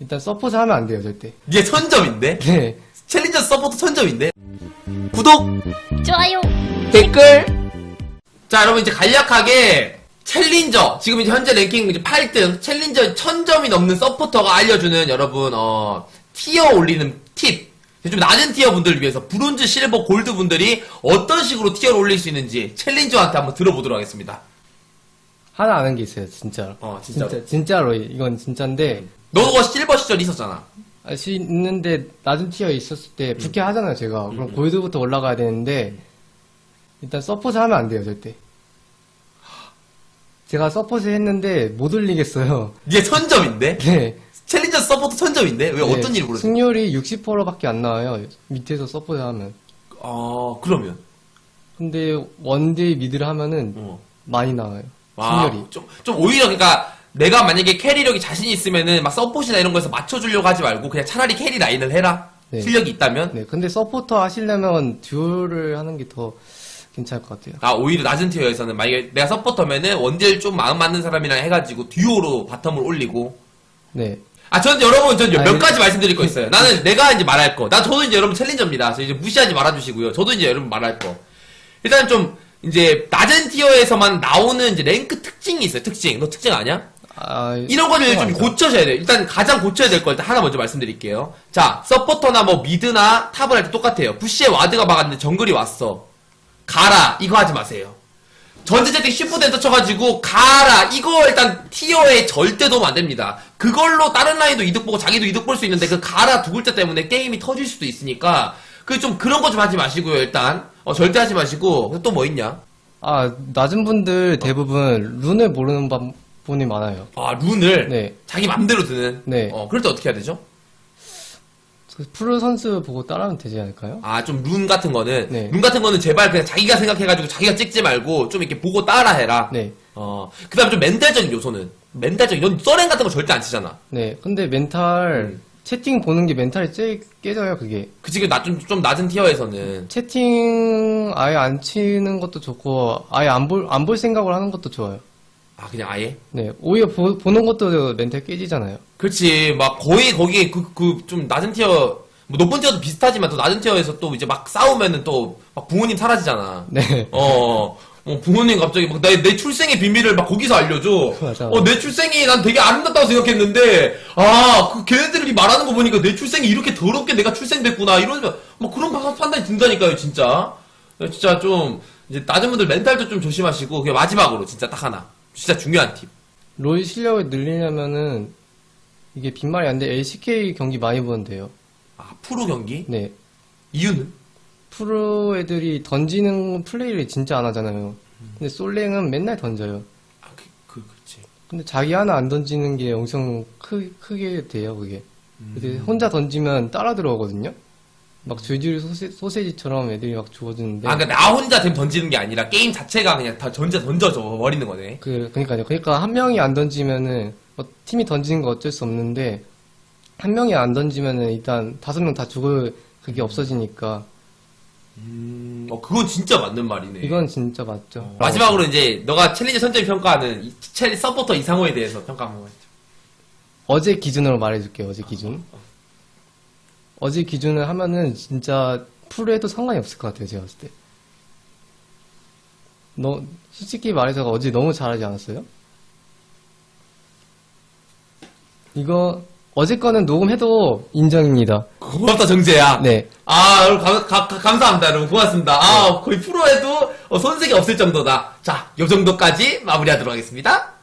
일단 서포트 하면 안 돼요, 절대. 얘 천점인데? 네. 챌린저 서포트 천점인데? 구독! 좋아요. 댓글! 자, 여러분 이제 간략하게 챌린저, 지금 이제 현재 랭킹 이제 8등, 챌린저 1000점이 넘는 서포터가 알려주는 여러분, 어, 티어 올리는 팁. 좀 낮은 티어 분들을 위해서 브론즈, 실버, 골드 분들이 어떤 식으로 티어를 올릴 수 있는지 챌린저한테 한번 들어보도록 하겠습니다. 하나 아는 게 있어요, 진짜로. 어, 진짜로. 진짜, 진짜로. 이건 진짜인데. 너가 실버 시절 있었잖아. 알수 있는데, 낮은 티어 에 있었을 때, 음. 부캐 하잖아요, 제가. 그럼 골드부터 올라가야 되는데, 일단 서포트 하면 안 돼요, 절대. 제가 서포트 했는데, 못 올리겠어요. 얘 천점인데? 네. 챌린저 서포트 천점인데? 왜 어떤 네, 일을 보러 승률이 60%밖에 안 나와요. 밑에서 서포트 하면. 아, 그러면. 근데 원딜 미드를 하면은 어. 많이 나와요. 와, 승률이. 좀, 좀 오히려 그러니까 내가 만약에 캐리력이 자신 있으면은 막 서폿이나 이런 거에서 맞춰주려고 하지 말고 그냥 차라리 캐리 라인을 해라. 네. 실력이 있다면. 네, 근데 서포터 하시려면 듀얼을 하는 게 더 괜찮을 것 같아요. 아, 오히려 낮은 티어에서는 만약에 내가 서포터면은 원딜 좀 마음 맞는 사람이랑 해가지고 듀오로 바텀을 올리고. 네. 아, 전 여러분, 전 몇 아니, 가지 말씀드릴 거 있어요. 나는 내가 이제 말할 거. 나 저도 이제 여러분 챌린저입니다. 그래서 이제 무시하지 말아주시고요. 저도 이제 여러분 말할 거. 일단 좀, 이제, 낮은 티어에서만 나오는 이제 랭크 특징이 있어요. 특징. 너 특징 아냐? 아, 이런 거를 좀 알죠. 고쳐셔야 돼요. 일단 가장 고쳐야 될거 일단 하나 먼저 말씀드릴게요. 자, 서포터나 뭐 미드나 탑을 할 때 똑같아요. 부시에 와드가 막았는데 정글이 왔어. 가라. 이거 하지 마세요. 쉬프트 엔터 쳐가지고 가라. 이거 일단 티어에 절대 도움 안 됩니다. 그걸로 다른 라인도 이득 보고 자기도 이득 볼 수 있는데 그 가라 두 글자 때문에 게임이 터질 수도 있으니까 그 좀 그런 거 좀 하지 마시고요. 일단 어, 절대 하지 마시고 또 뭐 있냐? 아, 낮은 분들 대부분 룬을 모르는 분- 분이 많아요. 아 룬을 네. 자기 맘대로 드는. 네. 어 그럴 때 어떻게 해야 되죠? 그 프로 선수 보고 따라하면 되지 않을까요? 아, 좀 룬 같은 거는 네. 룬 같은 거는 제발 그냥 자기가 생각해 가지고 자기가 찍지 말고 좀 이렇게 보고 따라해라. 네. 어, 그다음에 좀 멘탈적인 요소는 멘탈적인 넌 써렌 같은 거 절대 안 치잖아. 네. 근데 멘탈, 음. 채팅 보는 게 멘탈이 제일 깨져요, 그게. 그 지금 나좀 좀 낮은 티어에서는 채팅 아예 안 치는 것도 좋고, 아예 안 볼, 안 볼 생각을 하는 것도 좋아요. 아 그냥 아예. 네. 오히려 보, 보는 것도 멘탈 깨지잖아요. 그렇지 막 거의 거기에 그그 좀 낮은 티어 뭐 높은 티어도 비슷하지만 또 낮은 티어에서 또 이제 막 싸우면은 또 막 부모님 사라지잖아. 네. 어, 어, 부모님 갑자기 막 내, 내 출생의 비밀을 막 거기서 알려줘. 맞아. 어, 내 출생이 난 되게 아름답다고 생각했는데, 아, 그 걔네들이 말하는 거 보니까 내 출생이 이렇게 더럽게 내가 출생됐구나. 이러면, 막 그런 파- 판단이 든다니까요, 진짜. 진짜 좀, 이제 낮은 분들 멘탈도 좀 조심하시고, 그냥 마지막으로 진짜 딱 하나. 진짜 중요한 팁. 롤 실력을 늘리려면은, 이게 빈말이 안 돼. LCK 경기 많이 보는데요. 아, 프로 경기? 네. 이유는? 프로 애들이 던지는 플레이를 진짜 안 하잖아요. 근데 솔랭은 맨날 던져요. 아, 그, 그, 그치. 근데 자기 하나 안 던지는 게 엄청 크, 크게 돼요, 그게. 근데 혼자 던지면 따라 들어오거든요? 막 줄줄 소세, 소세지처럼 애들이 막 주워주는데. 아, 그니까 나 혼자 던지는 게 아니라 게임 자체가 그냥 다 던져, 던져져 버리는 거네. 그, 그니까요. 그니까 한 명이 안 던지면은, 어, 팀이 던지는 거 어쩔 수 없는데, 한 명이 안 던지면은 일단 다섯 명 다 죽을 그게 없어지니까, 음, 어, 그건 진짜 맞는 말이네. 이건 진짜 맞죠. 마지막으로 이제 너가 챌린저 선점 평가하는 이 챌린 서포터 이상호에 대해서 평가 한번 해줘. 어제 기준으로 말해줄게요, 어제 기준. 어제 기준을 하면은 진짜 프로에도 상관이 없을 것 같아요, 제가 봤을 때. 너, 솔직히 말해서 어제 너무 잘하지 않았어요? 이거, 어제 거는 녹음해도 인정입니다. 고맙다 정재야. 네. 아 여러분 감, 가- 가- 감사합니다 여러분 고맙습니다. 아 거의 프로에도 어, 손색이 없을 정도다. 자요 정도까지 마무리하도록 하겠습니다.